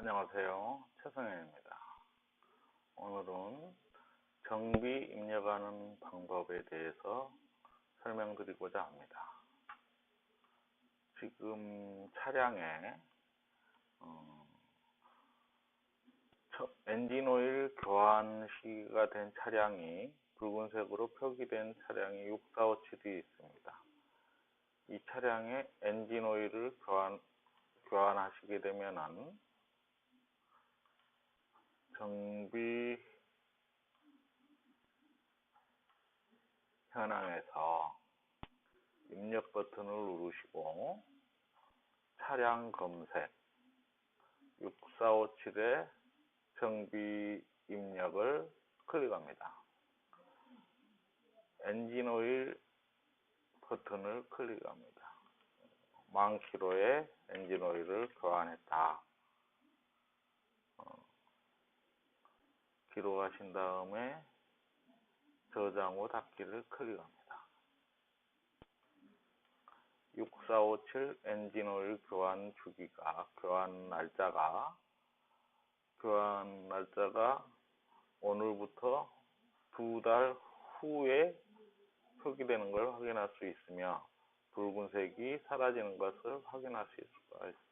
안녕하세요. 최성현입니다. 오늘은 정비 입력하는 방법에 대해서 설명드리고자 합니다. 지금 차량에 어, 엔진 오일 교환 시기가 된 차량이 붉은색으로 표기된 차량이 6457이 있습니다. 이 차량에 엔진 오일을 교환, 교환하시게 되면은 정비 현황에서 입력 버튼을 누르시고 차량 검색 6457의 정비 입력을 클릭합니다. 엔진 오일 버튼을 클릭합니다. 만 킬로의 엔진 오일을 교환했다. 기록하신 다음에 저장 후 닫기를 클릭합니다. 6457 엔진 오일 교환 주기가 교환 날짜가 교환 날짜가 오늘부터 두 달 후에 표기되는 걸 확인할 수 있으며 붉은색이 사라지는 것을 확인하실 수가 있습니다.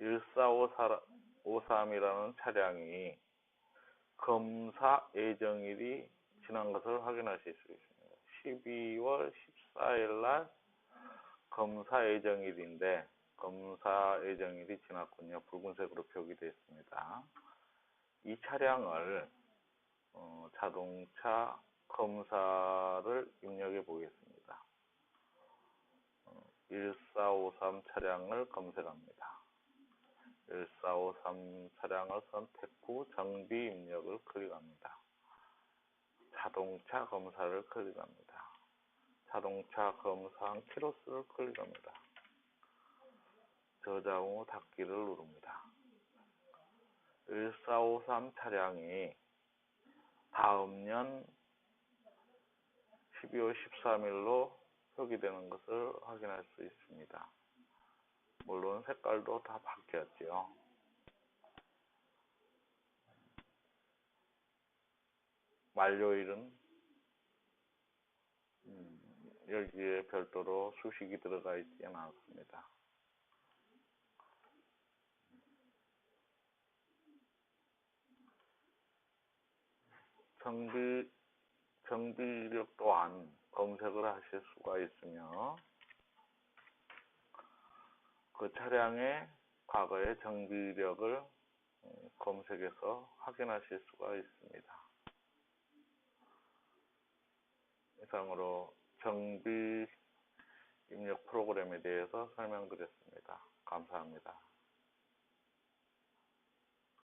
1453이라는 차량이 검사 예정일이 지난 것을 확인하실 수 있습니다. 12월 14일 날 검사 예정일인데 검사 예정일이 지났군요. 붉은색으로 표기되어 있습니다. 이 차량을 어, 자동차 검사를 입력해 보겠습니다. 어, 1453 차량을 검색합니다. 1453 차량을 선택 후 정비 입력을 클릭합니다. 자동차 검사를 클릭합니다. 자동차 검사 키로수를 클릭합니다. 저장 후 닫기를 누릅니다. 1453 차량이 다음 년 12월 13일로 표기되는 것을 확인할 수 있습니다. 물론 색깔도 다 바뀌었죠. 만료일은 음, 여기에 별도로 수식이 들어가 있지는 않습니다. 정비, 정비력 또한 검색을 하실 수가 있으며 그 차량의 과거의 정비력을 음, 검색해서 확인하실 수가 있습니다. 이상으로 정비 입력 프로그램에 대해서 설명드렸습니다. 감사합니다.